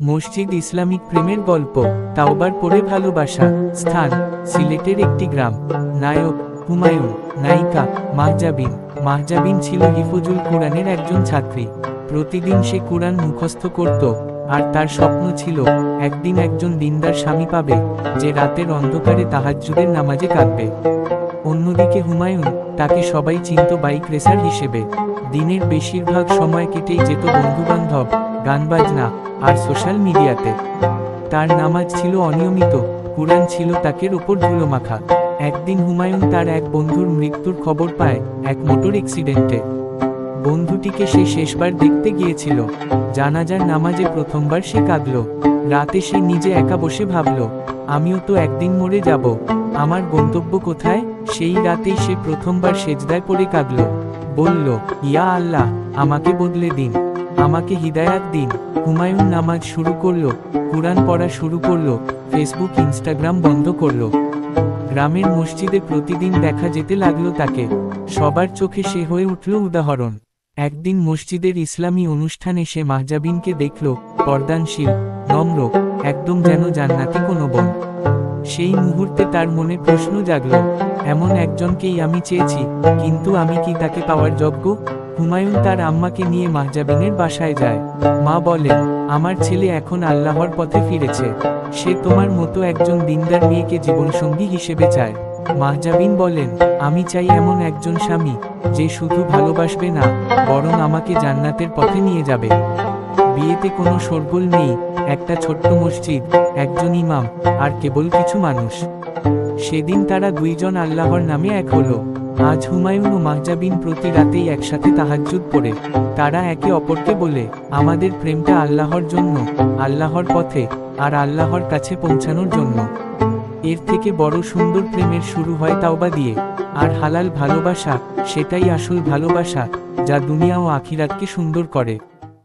মসজিদ ইসলামিক প্রেমের গল্প, তাওবার পরে ভালোবাসা, স্থান, সিলেটের একটি গ্রাম, নায়ক, হুমায়ুন, নায়িকা, মাহজাবিন মাহজাবিন ছিল হিফুজুল কোরআনের একজন ছাত্রী। প্রতিদিন সে কোরআন মুখস্থ করত, আর তার স্বপ্ন ছিল, একদিন একজন দিনদার স্বামী পাবে, যে রাতের অন্ধকারে তাহাজ্জুদের নামাজে কাঁদবে। অন্যদিকে হুমায়ুন, তাকে সবাই চিনত বাইক রেসার হিসেবে। দিনের বেশিরভাগ সময় কেটেই যেত বন্ধুবান্ধব। গান বাজনা আর সোশ্যাল মিডিয়াতে। তার নামাজ ছিল অনিয়মিত, কুরআন ছিল তাকের ওপর ধুলো মাখা। একদিন হুমায়ুন তার এক বন্ধুর মৃত্যুর খবর পায় এক মোটর অ্যাক্সিডেন্টে। বন্ধুটিকে সে শেষবার দেখতে গিয়েছিল। জানাজার নামাজে প্রথমবার সে কাঁদল। রাতে সে নিজে একা বসে ভাবল, আমিও তো একদিন মরে যাব। আমার গন্তব্য কোথায়? সেই রাতেই সে প্রথমবার সেজদায় পড়ে কাঁদল। বলল, ইয়া আল্লাহ, আমাকে বদলে দিন। আমাকে হিদায়াত দিন। হুমায়ুন নামাজ শুরু করল, কুরআন পড়া শুরু করল ফেসবুক ইনস্টাগ্রাম বন্ধ করল। গ্রামের মসজিদে প্রতিদিন দেখা যেতে লাগল তাকে। সবার চোখে সে হয়ে উঠল উদাহরণ। একদিন মসজিদের ইসলামী অনুষ্ঠানে সে মাহজাবিনকে দেখল, পর্দানশীল, নম্র, একদম যেন জান্নাতি কোনো বোন। সেই মুহূর্তে তার মনে প্রশ্ন জাগল, এমন একজনকেই আমি চেয়েছি, কিন্তু আমি কি তাকে পাওয়ার যোগ্য? হুমায়ুন তার আম্মাকে নিয়ে মাহজাবিনের বাসায় যায়। মা বলেন, আমার ছেলে এখন আল্লাহর পথে ফিরেছে। সে তোমার মতো একজন দিনদার মেয়েকে জীবনসঙ্গী হিসেবে চায়। মাহজাবিন বলেন, আমি চাই এমন একজন স্বামী যে শুধু ভালোবাসবে না, বরং আমাকে জান্নাতের পথে নিয়ে যাবে। বিয়েতে কোনো শোরগোল নেই, একটা ছোট্ট মসজিদ, একজন ইমাম, আর কেবল কিছু মানুষ। সেদিন তারা দুইজন আল্লাহর নামে এক হলো। আজ হুমায়ুন ও মাহজাবিন প্রতি রাতেই একসাথে তাহাজ্জুদ পড়ে। তারা একে অপরকে বলে, আমাদের প্রেমটা আল্লাহর জন্য, আল্লাহর পথে, আর আল্লাহর কাছে পৌঁছানোর জন্য। এর থেকে বড় সুন্দর প্রেমের শুরু হয় তাওবা দিয়ে। আর হালাল ভালোবাসা, সেটাই আসল ভালোবাসা, যা দুনিয়া ও আখিরাতকে সুন্দর করে।